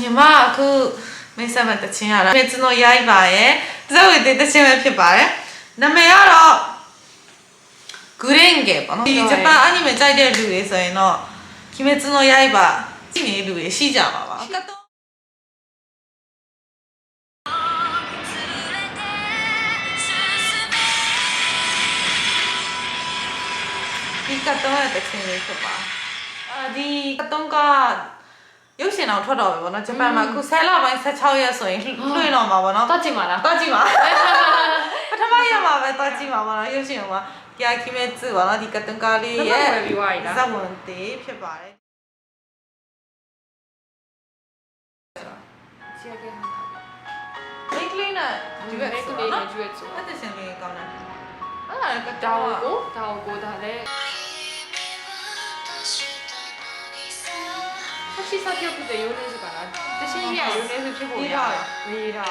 ညီမအခုမိတ်ဆက်မဲ့တချင်းရတာမေကျွန်တော်ရိုက်ပါရဲ့ဇက်ဝေတဲ့တချင်းပဲဖြစ်ပါတယ်နာမည်ကတော့ဂူရင်ဂေပေါ့နော်ဒီဂျပန်အနီမေကြိုက်တဲ့လူတွေဆိုရင်တော့ကိမေကျွန်တော်ရိုက်ပါကြည့်နေတဲ့လူတွေရှိကြပါပါကတ်တော့ဒီကတ်တော့ရဲ့တချင်းလေးဖြစ်ပါအာဒီကတ်တော့က ရုပ်ရှင်အောင်ထွက်တော့ပဲပေါ့နော်ဂျပန်မှာအခု10လပိုင်း16ရက်ဆိုရင်လွှင့်တော့မှာပေါ့နော်တော့ကြည့်ပါလားတော့ကြည့်ပါပထမရမှာပဲတော့ကြည့်ပါပါလားရုပ်ရှင်မှာကြာခိမဲဇပါလားဒီကတန်ကားလေးရဲ့ဘယ်ပြီးွားရည်လားဇဝင်သေးဖြစ်ပါတယ်ချီခဲ့ဟာမိတ်ကလေးနဲ့ဒီဒီဘဘက်က်လေးဆိုကလေးတော့နဲ့ကျွတ်ဆိုအဲ့ဒါရှင်လေးကောင်းတယ်အဲ့ဒါကတောတောင်းင်းကိုတောင်းကိုဒါလည်း 혹시 사기업인데 연애수가 나. 근데 신기야 연애수 최고 야. 왜 이 라.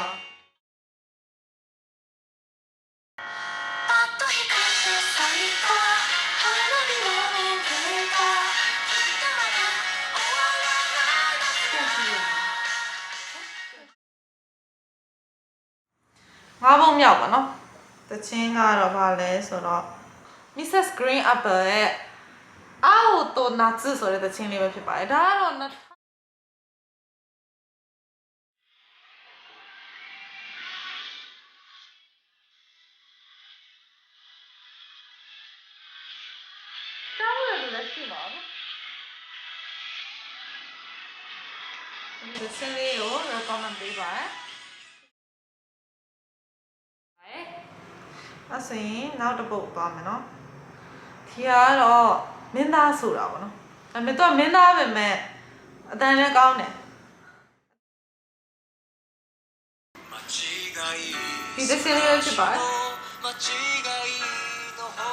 Vad var jobben da? Det tjener å være leser da. Mrs. Green Apple er out og natt, så det tjener vi ikke bare der. င်းရတယ်လည်းရှိပါဘူးဒီစင်းလေးကို recommend ပေးပါရယ်အဲ့ဆိုရင်နောက်တစ်ပုတ်သွားမယ်နော်ဒီကတော့မင်းသားဆိုတာပေါ့နော်ဒါပေမဲ့တော့မင်းသားပဲမဲ့အတန်လည်းကောင်းတယ်ဒီတစ်စင်းလေးပဲဖြစ်ပါတယ်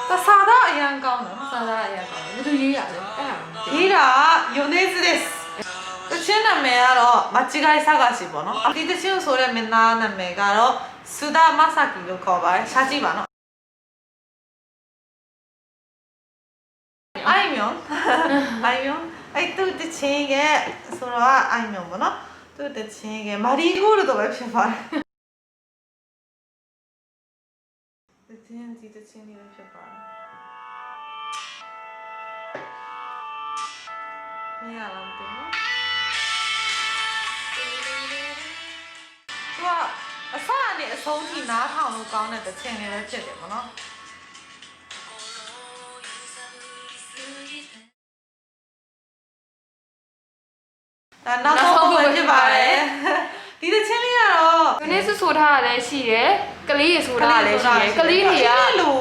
사다 이안 까오나 사다 이안 까오나 모두 이해야 돼 이라 요네즈です。うちの名やろ間違い探しもの。あててしゅんそれめななめがろ。須田まさきのこばい写真ばの。あいみょん。あいみょん？あいとうてちんげそれはあいみょんもの。とうてちんげマリーゴールドがいっる。 ချင်းဒီတချင်းလေးပဲဖြစ်ပါတယ်မရလားမသိဘူးနော်သူကအစနဲ့အဆုံးထိနားထောင်လို့ကောင်းတဲ့တချင်းလေးပဲဖြစ်တယ်ပေါ့နော်ဒါနောက်ဆုံးပဲဖြစ်ပါတယ်ဒီတချင်းလေး ကတော့ရိုးနေစဆိုထားတာလည်းရှိတယ်ကလေးရေဆိုထားတာလည်းရှိတယ်ကလေးတွေကအင်္ဂလိပ်လို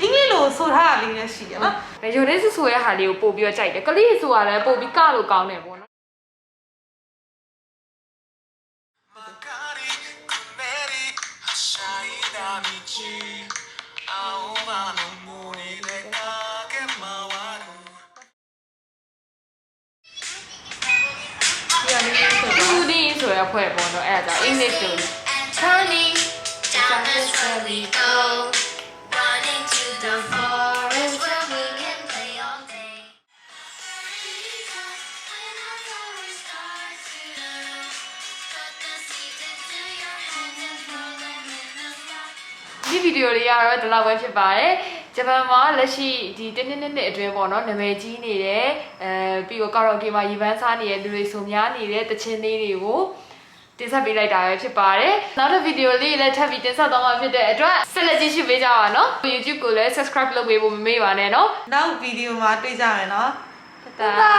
အင်္ဂလိပ်လိုဆိုထားတာလေးလည်းရှိတယ်နော်ရိုးနေစဆိုရဲ့ဟာလေးကိုပို့ပြီးတော့ကြိုက်တယ်ကလေးရေဆိုတာလည်းပို့ပြီးကလို့ကောင်းတယ်ပေါ့နော်ဒီ တော့ ဒီဆိုရဖွဲ့ပေါ့နော်အဲ့ဒါကြောင့် English လို့ And turning down this where we go Running to the forest where we can play all day When our flowers start to bloom Put the seeds into your hands and throw them in the sky ဒီဗီဒီယိုလေးကတော့ဒီလောက်ပဲဖြစ်ပါတယ် ဂျပန်မှာလက်ရှိဒီတင်းတင်းနှစ်အတွင်းပေါ့နော်နာမည်ကြီးနေတဲ့အဲပြီးတော့ကာရော့ကေမှာရေပန်းစားနေတဲ့လူတွေစုံများနေတဲ့တခြင်းလေးတွေကိုတင်ဆက်ပေးလိုက်တာပဲဖြစ်ပါတယ်နောက်တစ်ဗီဒီယိုလေးလည်းထပ်ပြီးတင်ဆက်သွားမှာဖြစ်တဲ့အတွက်ဆက်လက်ကြည့်ရှုပေးကြပါနော် YouTube ကိုလည်း subscribe လုပ်ပေးဖို့မမေ့ပါနဲ့နော်နောက်ဗီဒီယိုမှာတွေ့ကြမယ်နော်တတာ